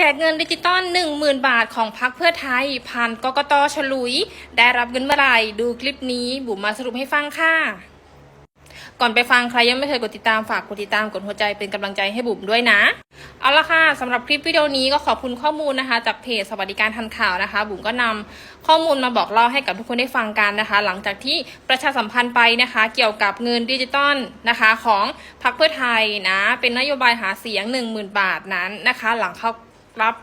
แจกเงินดิจิตอล10,000 บาทของพรรคเพื่อไทย ผ่านกกตฉลุย ได้รับเงินเมื่อไหร่ดูคลิปนี้ บุ๋มมาสรุปให้ฟังค่ะ ก่อนไปฟังใครยังไม่เคยกดติดตามฝากกดติดตามกดหัวใจเป็นกำลังใจให้บุ๋มด้วยนะ เอาละค่ะสำหรับคลิปวิดีโอนี้ก็ขอบคุณข้อมูลนะคะ จากเพจสวัสดิการทันข่าวนะคะ บุ๋มก็นำข้อมูลมาบอกเล่าให้กับทุกคนได้ฟังกันนะคะ หลังจากที่ประชาสัมพันธ์ไปนะคะ เกี่ยวกับเงินดิจิตอลนะคะ ของพรรคเพื่อไทยนะ เป็นนโยบายหาเสียง 10,000 บาทนั้นนะคะ หลังเข้า รับ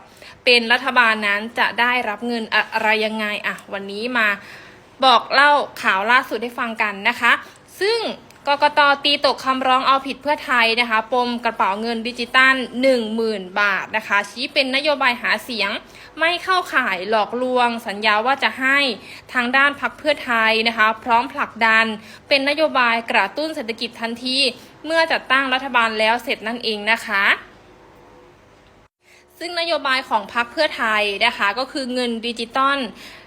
เป็นรัฐบาลนั้นจะได้รับเงินอะไรยังไงอะวันนี้มาบอกเล่าข่าวล่าสุดให้ฟังกันนะคะ ซึ่งกกตตีตกคำร้องเอาผิดเพื่อไทยนะคะปมกระเป๋าเงินดิจิตัล10,000 บาทนะคะ ชี้เป็นนโยบายหาเสียงไม่เข้าข่ายหลอกลวง สัญญาว่าจะให้ทางด้านพักเพื่อไทยนะคะ พร้อมผลักดัน เป็นนโยบายกระตุ้นเศรษฐกิจทันที เมื่อจัดตั้งรัฐบาลแล้วเสร็จนั่นเองนะคะ ซึ่งนโยบายของพรรคเพื่อไทยนะคะก็คือเงินดิจิตอล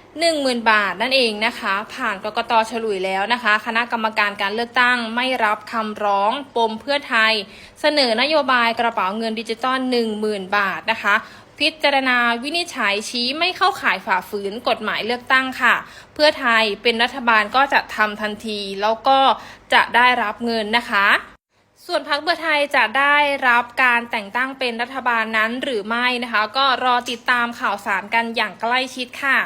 10,000 บาทนั่นเองนะคะ ผ่านกกตฉลุยแล้วนะคะ คณะกรรมการการเลือกตั้งไม่รับคำร้องปมเพื่อไทย เสนอนโยบายกระเป๋าเงินดิจิตอล10,000 บาทนะคะ พิจารณาวินิจฉัยชี้ไม่เข้าข่ายฝ่าฝืนกฎหมายเลือกตั้งค่ะ เพื่อไทยเป็นรัฐบาลก็จะทำทันที แล้วก็จะได้รับเงินนะคะ ส่วนพรรคเพื่อไทยจะได้รับการแต่งตั้งเป็นรัฐบาลนั้นหรือไม่นะคะ ก็รอติดตามข่าวสารกันอย่างใกล้ชิดค่ะ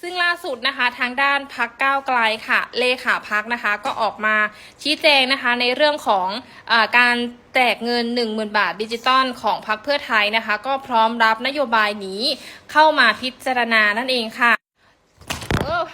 ซึ่งล่าสุดนะคะทางด้านพักก้าวไกลค่ะ เลขาพักนะคะ ก็ออกมาชี้แจงนะคะในเรื่องของอการแจกเงิน 10,000 บาทดิจิตอลของพักเพื่อไทยนะคะ ก็พร้อมรับนโยบายนี้เข้ามาพิจารณานั่นเองค่ะเออ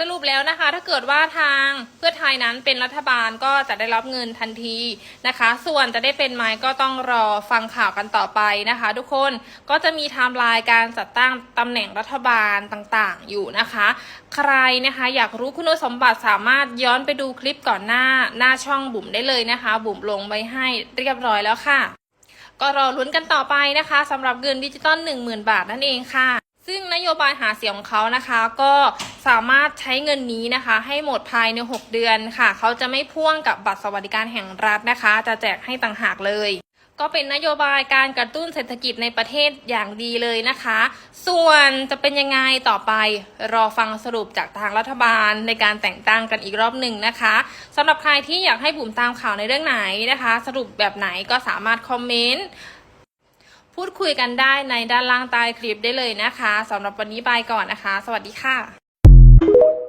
สรุปแล้วนะคะ ถ้าเกิดว่าทางเพื่อไทยนั้นเป็นรัฐบาลก็จะได้รับเงินทันทีนะคะ ส่วนจะได้เป็นไหมก็ต้องรอฟังข่าวกันต่อไปนะคะ ทุกคนก็จะมีไทม์ไลน์การจัดตั้งตำแหน่งรัฐบาลต่างๆ อยู่นะคะ ใครนะคะอยากรู้คุณสมบัติสามารถย้อนไปดูคลิปก่อนหน้าหน้าช่องบุ๋มได้เลยนะคะ บุ๋มลงไว้ให้เรียบร้อยแล้วค่ะ ก็รอลุ้นกันต่อไปนะคะสำหรับเงินดิจิตอล10,000 บาทนั่นเองค่ะ ซึ่งนโยบายหาเสียงของเขานะคะ ก็สามารถใช้เงินนี้นะคะ ให้หมดภายใน 6 เดือนค่ะ เขาจะไม่พ่วงกับบัตรสวัสดิการแห่งรัฐนะคะ จะแจกให้ต่างหากเลยก็เป็นนโยบายการกระตุ้นเศรษฐกิจในประเทศอย่างดีเลยนะคะ ส่วนจะเป็นยังไงต่อไปรอฟังสรุปจากทางรัฐบาลในการแต่งตั้งกันอีกรอบหนึ่งนะคะสำหรับใครที่อยากให้บุ๋มตามข่าวในเรื่องไหนนะคะ สรุปแบบไหนก็สามารถคอมเมนต์ พูดคุยกันได้ในด้านล่างใต้คลิปได้เลยนะคะสำหรับวันนี้บายก่อนนะคะ สวัสดีค่ะ